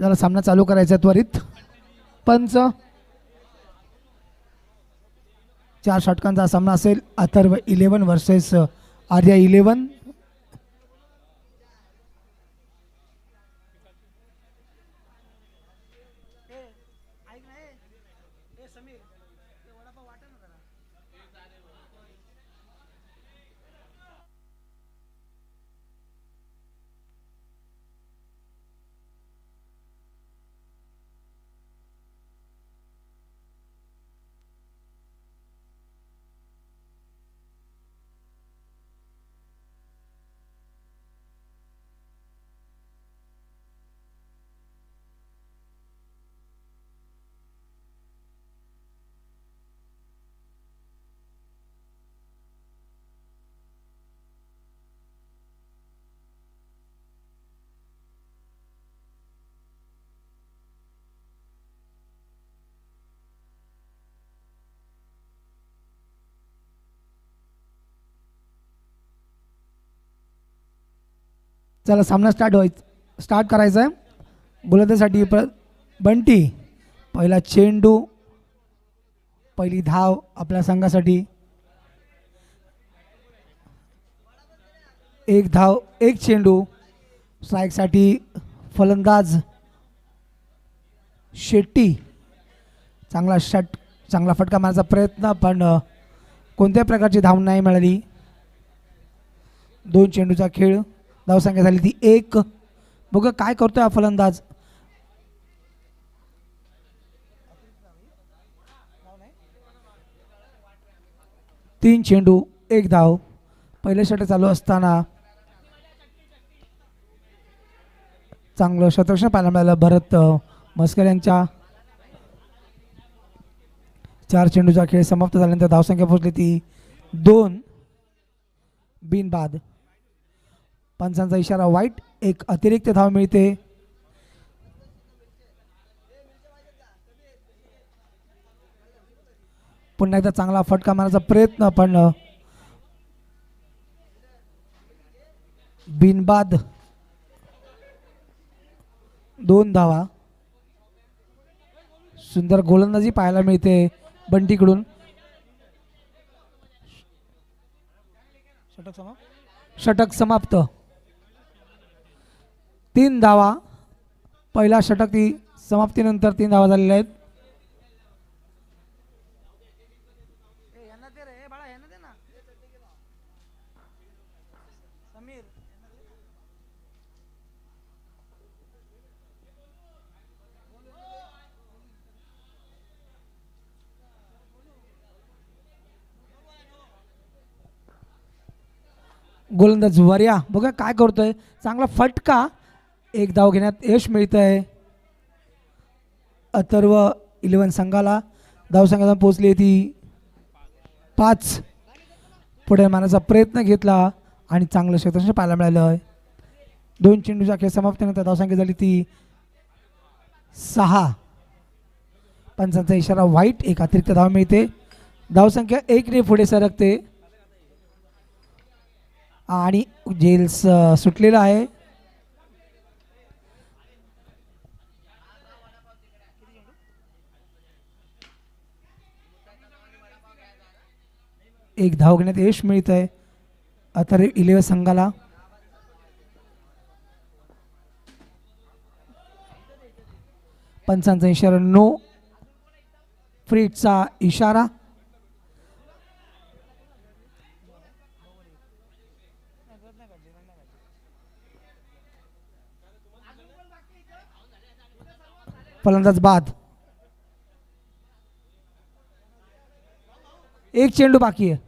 जरा सामना चालू करायचा त्वरित. पंच. चार षटकांचा सामना असेल. Atharva eleven versus Arya eleven चला सामना स्टार्ट व्हायचं स्टार्ट करायचा आहे गोलंदाजीसाठी प्र बंटी पहिला चेंडू पहिली धाव आपल्या संघासाठी. एक धाव एक चेंडू. स्ट्राईकसाठी फलंदाज शेट्टी. चांगला षट चांगला फटका मारण्याचा प्रयत्न पण कोणत्याही प्रकारची धाव नाही मिळाली. दोन चेंडूचा खेळ. धावसंख्या झाली ती एक. बघा काय करतोय हा फलंदाज? तीन चेंडू एक धाव पहिले षटक चालू असताना चांगलं शतरक्षण पाहायला मिळालं भरत मस्कर यांच्या. चार चेंडूचा खेळ समाप्त झाल्यानंतर धावसंख्या पोहोचली ती दोन. बिनबाद. पंचांचा इशारा वाईट एक अतिरिक्त धाव मिळते. पुन्हा एकदा चांगला फटका मारण्याचा प्रयत्न पण बिनबाद. दोन धावा. सुंदर गोलंदाजी पाहायला मिळते बंटीकडून. षटक समाप्त षटक समाप्त. तीन धावा. पहिला षटक ती समाप्तीनंतर तीन धावा झालेल्या आहेत. गोलंदाज वर्या बघा काय करतोय. चांगला फटका. एक धाव घेण्यात यश मिळतंय. अथर्व इलेवन संघाला धावसंघाला पोहोचली ती पाच. पुढे मानाचा प्रयत्न घेतला आणि चांगलं क्षेत्ररक्षण पाहायला मिळालं आहे दोन चेंडूच्या खेळ समाप्तीनंतर धावसंख्या झाली ती सहा. पंचांचा इशारा वाईट एक अतिरिक्त धाव मिळते. धावसंख्या एकने पुढे सरकते. आणि जेल्स सुटलेला आहे. एक धाव घेण्यात यश मिळत आहे अथर इलेव संघाला. पंचांचा इशारा नो फ्रीटचा इशारा. फलंदाज बाद. एक चेंडू बाकी आहे.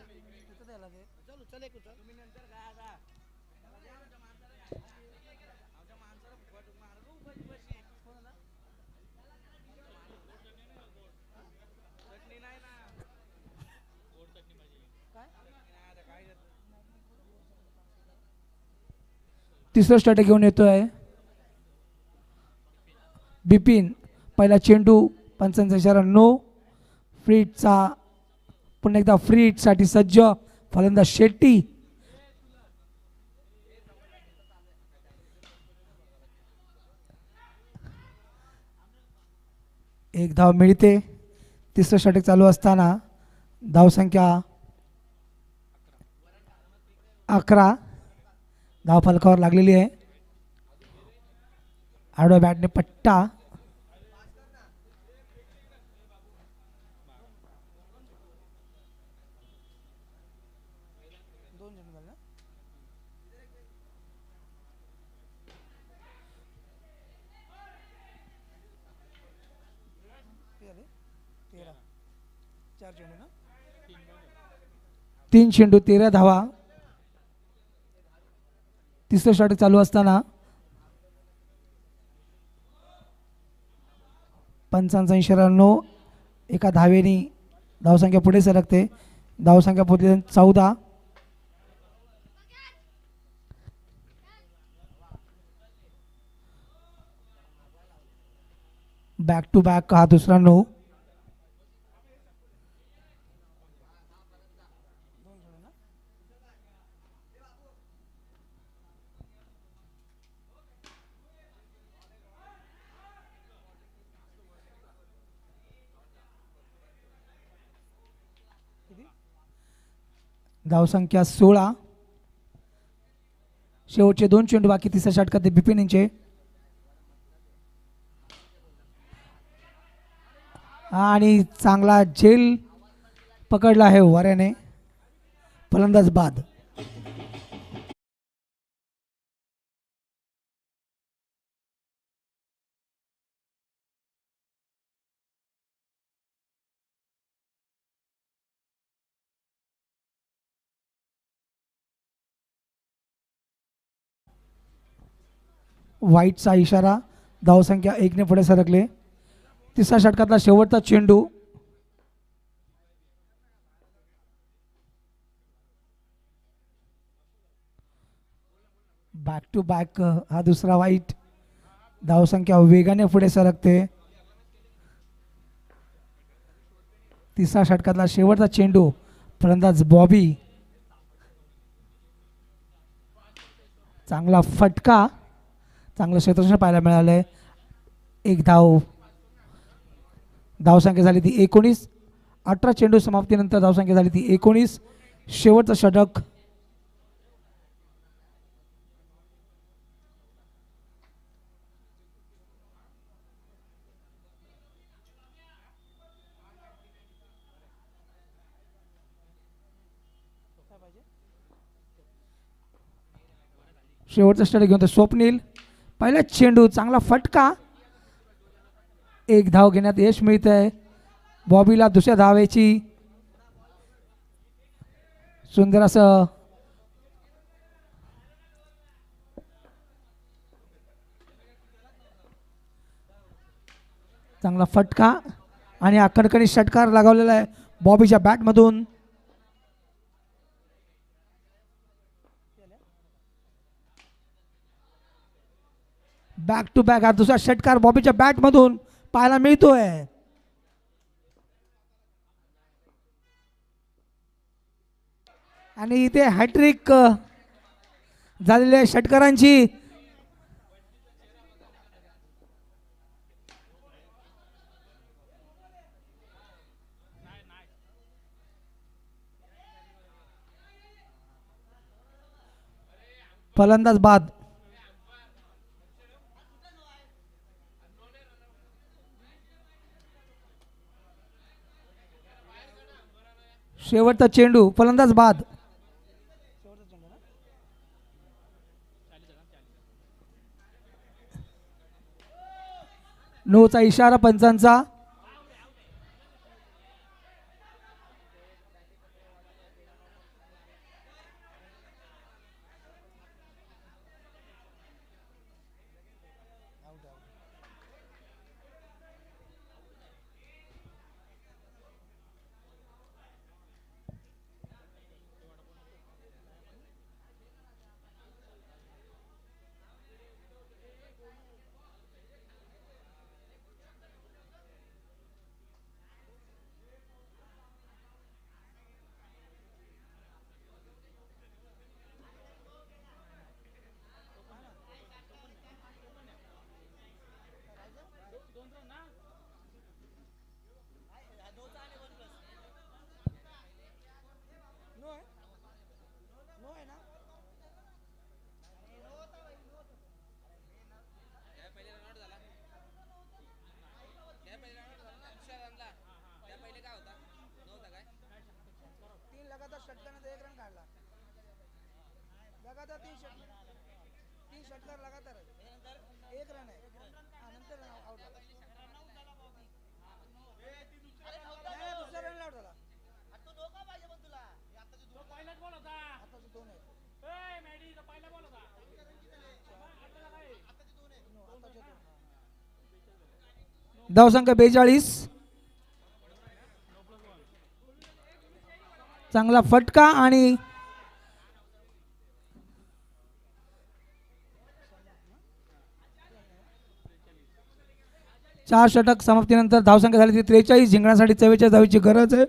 तिसरं स्टार्ट घेऊन येतो आहे बिपिन पहिला चेंडू पंचांचा इशारा नो. फ्रीटचा पुन्हा एकदा फ्रीटसाठी सज्ज फलंदाज शेट्टी. एक धाव मिळते. तिसरं षटक चालू असताना धावसंख्या अकरा. धाव फलकावर लागलेली आहे. आडव्या बॅटने पट्टा. तीन चेंडू तेरा धावा. तिसरं षटक चालू असताना पंचाऐंशी इशारा नो एका धावेनी धावसंख्या पुढे सरकते. धावसंख्या पुढे चौदा. बॅक टू बॅक हा दुसरा नो धावसंख्या सोळा. शेवटचे दोन चेंडू बाकी तिसऱ्या षटकात ते बिपिन यांचे. आणि चांगला झेल पकडला आहे वाऱ्याने. फलंदाज बाद. वाईटचा इशारा धावसंख्या एकने पुढे सरकले. तिसऱ्या षटकातला शेवटचा चेंडू. बॅक टू बॅक हा दुसरा वाईट. धावसंख्या वेगाने पुढे सरकते. तिसऱ्या षटकातला शेवटचा चेंडू फलंदाज बॉबी. चांगला फटका. चांगलं क्षेत्रक्षण पाहायला मिळालंय. एक धाव. धावसंख्या झाली ती एकोणीस. अठरा चेंडू समाप्तीनंतर धावसंख्या झाली ती एकोणीस. शेवटचं षटक. शेवटचं षटक घेऊन तर स्वप्नील. पहिला चेंडू चांगला फटका. एक धाव घेण्यात यश मिळतंय. बॉबीला दुसऱ्या धावेची सुंदर असं चांगला फटका आणि अखडकणी षटकार लगावलेला आहे बॉबीच्या बॅटमधून. बॅक टू बॅक हा दुसरा षटकार बॉबीच्या बॅटमधून पाहायला मिळतोय. आणि इथे हॅट्रिक झालेल्या षटकारांची. फलंदाज बाद. शेवटचा चेंडू फलंदाज बाद. नोचा इशारा पंचांचा षटकारात एक रन काढला लगातार तीन षटकार तीन षटकार लगातार एक रन आहे. नंतर रन आउट झाला. दुसरा रन आउट झाला. आताचे दोन आहेत. No, आताचे बेचाळीस. चांगला फटका आणि चार षटक समाप्तीनंतर धावसंख्या झाली ती त्रेचाळीस जिंकण्यासाठी चव्वेचाळीस धावीची गरज आहे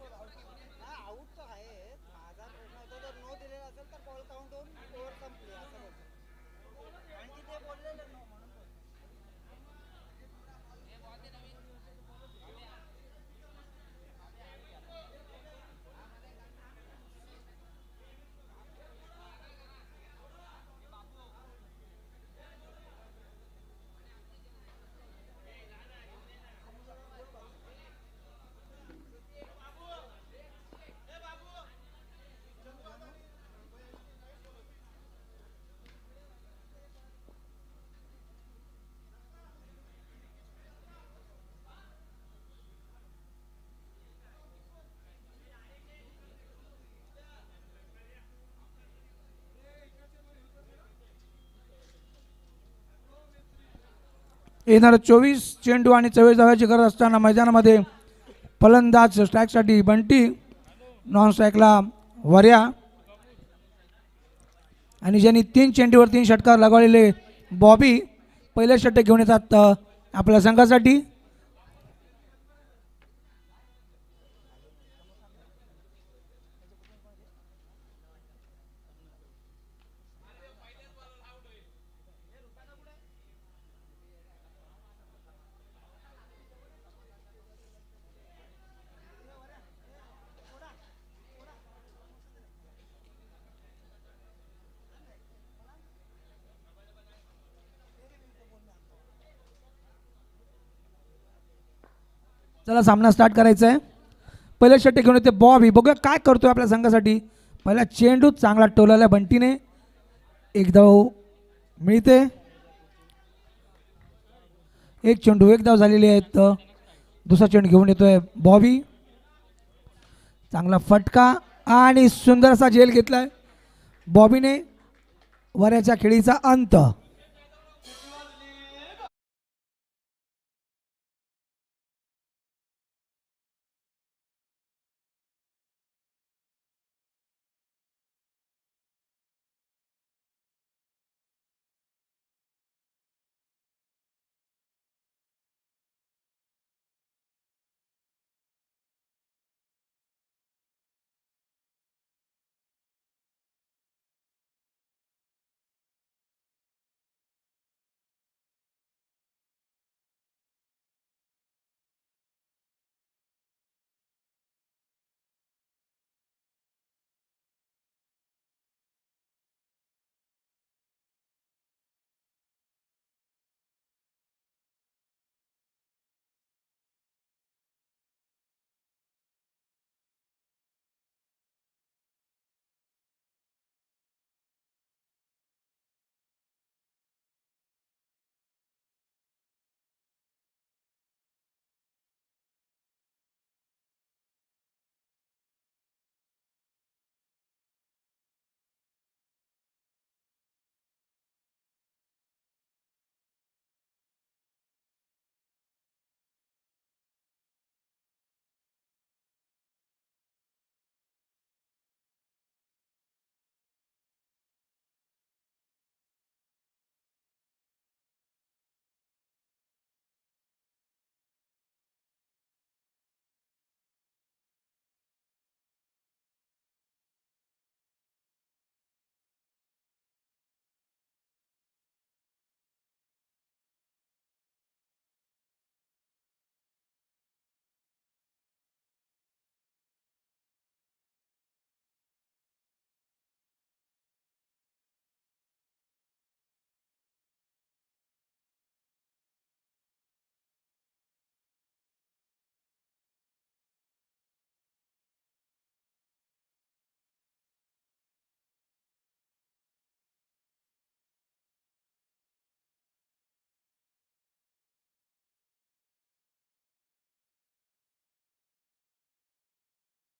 आउट तर आहे माझा प्रश्न होता जर नो दिलेला असेल तर बॉल काउंट होऊन ओव्हर संपली असं बोलतो आणि तिथे बोललेलं नो म्हणून बोलतो. येणारा चोवीस चेंडू आणि चव्वीस धाव्याची गरज असताना मैदानामध्ये फलंदाज स्ट्राईकसाठी बंटी नॉन स्ट्राईकला वऱ्या. आणि ज्यांनी तीन चेंडूवर तीन षटकार लगवलेले बॉबी पहिले षटक घेऊन येतात आपल्या संघासाठी. चला सामना स्टार्ट करायचा आहे पहिले षटक घेऊन येते बॉबी. बघूया काय करतो आपल्या संघासाठी. पहिला चेंडू चांगला टोलाला बंटीने. एक धाव हो, मिळते. एक चेंडू एक धाव झालेले आहेत. दुसरा चेंडू घेऊन येतोय बॉबी. चांगला फटका आणि सुंदर असा झेल घेतलाय बॉबीने. वऱ्याच्या खेळीचा अंत.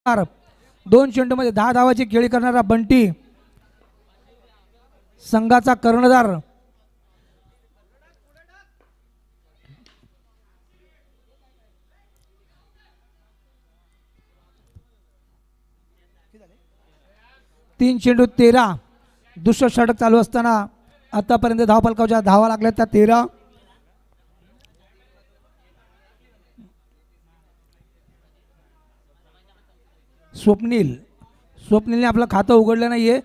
दोन चेंडूमध्ये दहा धावाची खेळी करणारा बंटी संघाचा कर्णधार. तीन चेंडू तेरा. दुसरं षटक चालू असताना आतापर्यंत धावपालकाच्या धावा लागल्या त्या तेरा. स्वप्नील. स्वप्नीलने आपलं खातं उघडलं नाही आहे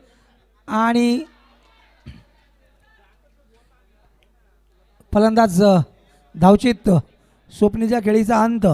आणि फलंदाज अ, धावचित स्वप्नीलच्या खेळीचा अंत.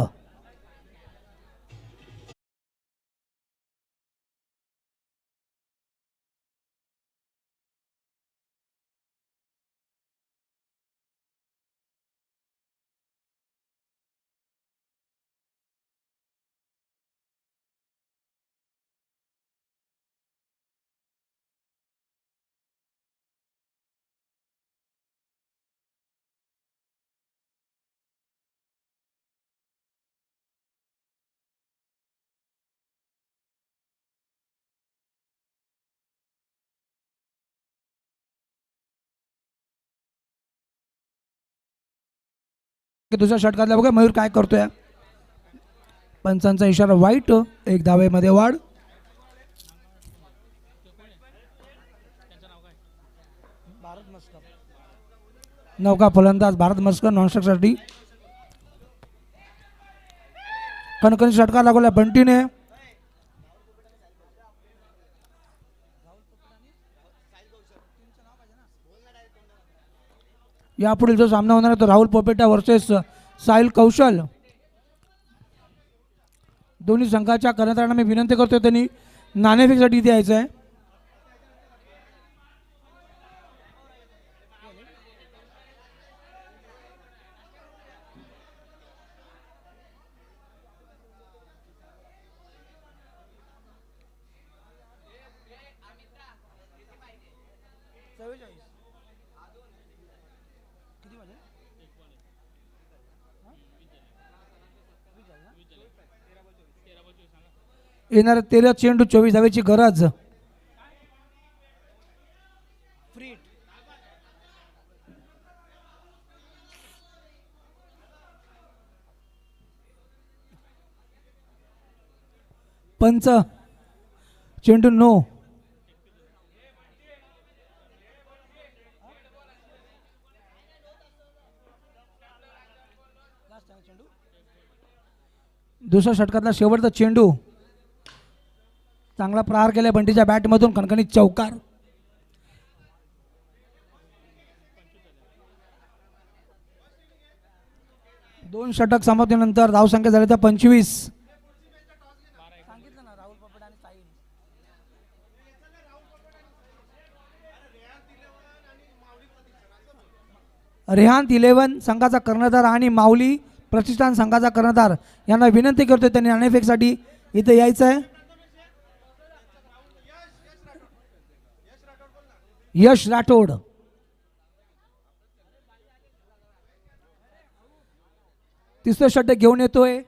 दुसऱ्या षटकातला बघा मयूर काय करतोय? पंचांचा इशारा वाईट एक धावेमध्ये वाढ. नौका फलंदाज भारत मस्कर नॉनस्टॉकसाठी कणकणी षटकार लागवला बंटीने. यापुढील जो सामना होणार आहे तो राहुल पोपेटा वर्सेस साहिल कौशल. दोन्ही संघाच्या कर्णधारांना मी विनंती करतो त्यांनी नाणेफेकसाठी इथे यायचं आहे येणार तेरा चेंडू चोवीस धावेची गरज. पंच. चेंडू नो दुसऱ्या षटकातला शेवटचा चेंडू. चांगला प्रहार केला बंटीच्या बॅटमधून कणकणीत चौकार. दोन षटक समाप्तीनंतर धावसंख्या झाली तर पंचवीस. रेहांत इलेव्हन संघाचा कर्णधार आणि माऊली प्रतिष्ठान संघाचा कर्णधार. यांना विनंती करतोय त्यांनी नाणेफेकसाठी इथे यायचं आहे यश राठोड. तिसरं षटक घेऊन येतोय.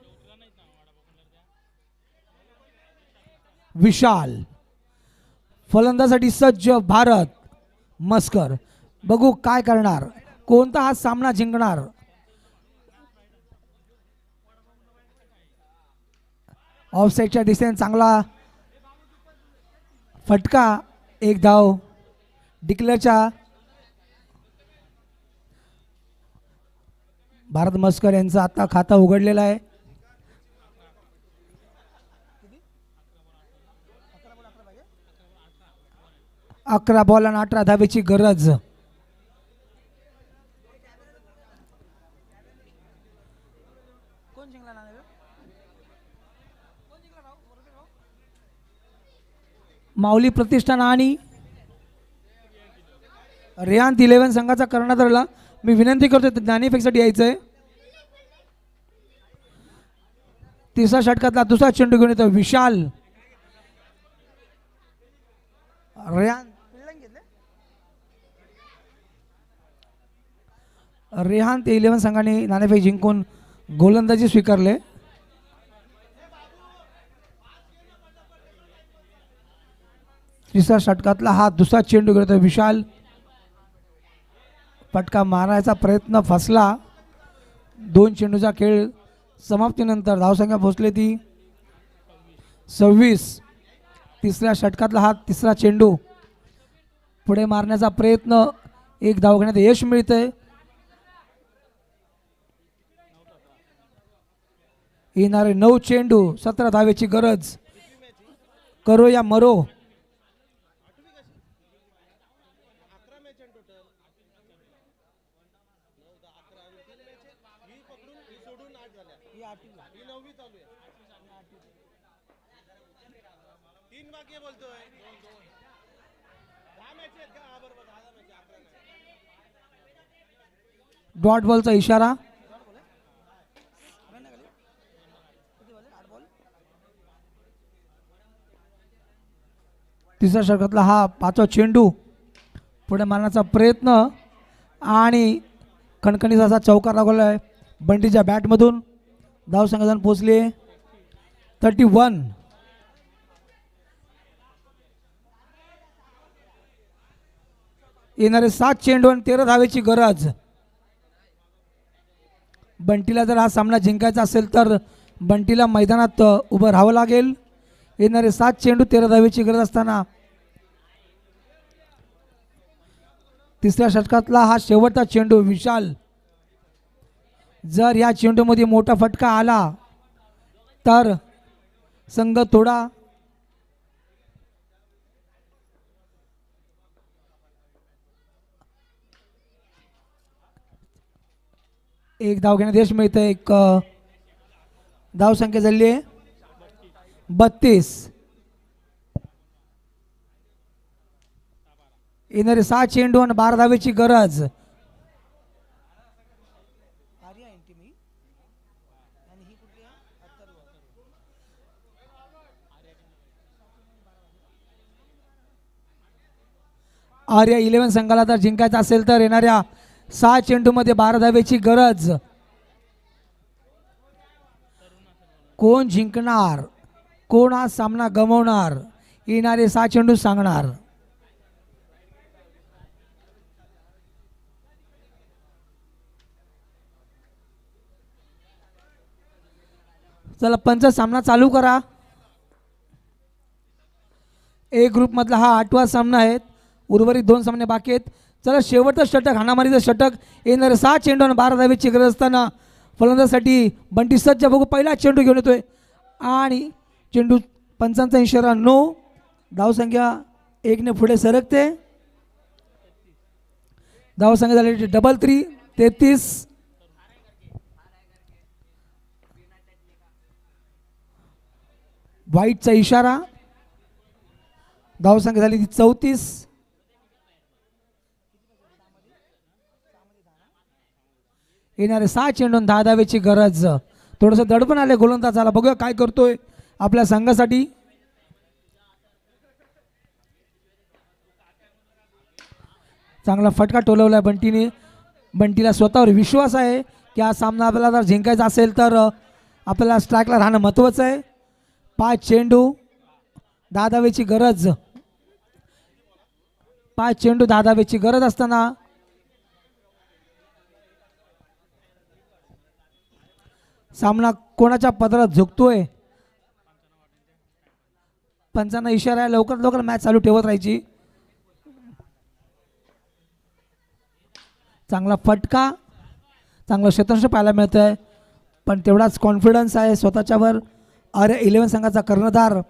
विशाल. फलंदासाठी सज्ज भारत. मस्कर. बघू काय करणार. कोणता हा सामना जिंकणार? ऑफसाईडच्या दिशेने चांगला फटका. एक धाव. डिक्लेअरच्या भारत मस्कर यांचं आता खातं उघडलेलं आहे. अकरा बॉल आणि अठरा धावेची गरज. माऊली प्रतिष्ठान आणि रियांत इलेव्हन संघाचा कर्णधारला मी विनंती करतो ज्ञानीफेकसाठी यायचं आहे तिसऱ्या षटकातला दुसरा चेंडू घेऊन येतो विशाल. रेहान रेहान ते इलेव्हन संघाने नाणेफेक जिंकून गोलंदाजी स्वीकारले. तिसऱ्या षटकातला हा दुसरा चेंडू घेतो विशाल. फटका मारायचा प्रयत्न फसला. दोन चेंडूचा खेळ समाप्तीनंतर धावसंख्या पोचली ती. सव्वीस. तिसऱ्या षटकातला हा तिसरा चेंडू पुढे मारण्याचा प्रयत्न एक धाव घेण्यात यश मिळतंय. येणारे नऊ चेंडू सतरा धावेची गरज. करो या मरो तीन बाकी बोलतोय दहा मॅच आहेत का हा बरोबर दहा मॅच अकरा नाही डॉट बॉलचा इशारा. तिसऱ्या षटकातला हा पाचवा चेंडू पुढे मारण्याचा प्रयत्न आणि कणकणीचा असा चौकार लागवला आहे बंडीच्या बॅटमधून. धाव संघाजण पोचले थर्टी वन येणारे सात चेंडू आणि तेरा धावेची गरज. बंटीला जर हा सामना जिंकायचा असेल तर बंटीला मैदानात उभं राहावं लागेल. येणारे सात चेंडू तेरा धावेची गरज असताना तिसऱ्या षटकातला हा शेवटचा चेंडू विशाल. जर या चेंडूमध्ये मोठा फटका आला तर संघ थोडा एक धाव घेण्यात यश मिळतं एक धाव संख्या झाली आहे. बत्तीस. येणारे सहा चेंडू आणि बारा धावेची गरज. आर्या इलेव्हन संघाला जर जिंकायचं असेल तर येणाऱ्या सहा चेंडूमध्ये बारा धावेची गरज. कोण जिंकणार? कोण हा सामना गमवणार? येणारे सहा चेंडू सांगणार. चला पंच सामना चालू करा. ए ग्रुपमधला हा आठवा सामना आहे. उर्वरित दोन सामने बाकी आहेत. चला शेवटचं षटक हाणामारीचं षटक. येणारे सहा चेंडू आणि बारा धावेची गरज असताना फलंदाजासाठी बंटी सज्ज बघू पहिला चेंडू घेऊन येतोय. आणि चेंडू पंचांचा इशारा नऊ धावसंख्या एकने पुढे सरकते. धावसंख्या झाली डबल थ्री तेहतीस. व्हाईटचा इशारा. धावसंख्या झाली ती चौतीस. येणारे सहा चेंडून दहा धावेची गरज. थोडंसं दडपण आले गोलंदाजाला. बघूया काय करतोय आपल्या संघासाठी. चांगला फटका टोलवलाय बंटीने. बंटीला स्वतःवर विश्वास आहे की हा सामना आपल्याला जर जिंकायचा असेल तर आपल्याला स्ट्राईकला राहणं महत्त्वाचं आहे. पाच चेंडू दहा धावेची गरज. पाच चेंडू दहा धावेची गरज असताना सामना कोणाच्या पदरात झुकतोय? पंचांना इशारा आहे लवकरात लवकर मॅच चालू ठेवत राहायची. चांगला फटका चांगलं क्षेत्ररक्षण पाहायला मिळतं आहे पण तेवढाच कॉन्फिडन्स आहे स्वतःच्यावर. अरे इलेव्हन संघाचा कर्णधार.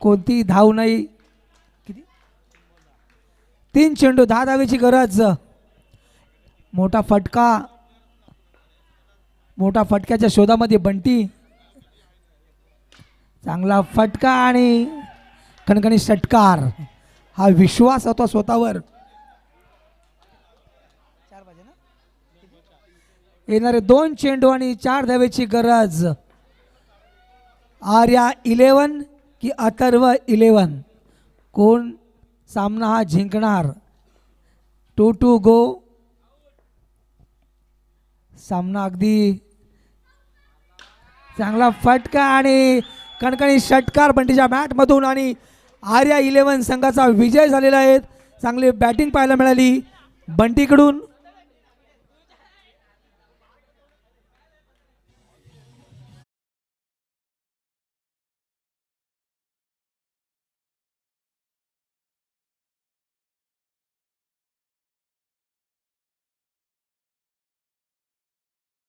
कोणती धाव नाही. तीन चेंडू दहा धावेची गरज. मोठा फटका. मोठा फटक्याच्या शोधामध्ये बंटी. चांगला फटका आणि कणकणी षटकार. हा विश्वास होता स्वतःवर. येणारे दोन चेंडू आणि चार धावेची गरज. आर्या इलेवन की अथर्व इलेवन कोण सामना हा जिंकणार. Two to go. सामना अगदी चांगला फटका आणि कणकणी षटकार बंटीच्या मॅटमधून आणि आर्या इलेव्हन संघाचा विजय झालेला आहे. चांगली बॅटिंग पाहायला मिळाली. बंटीकडून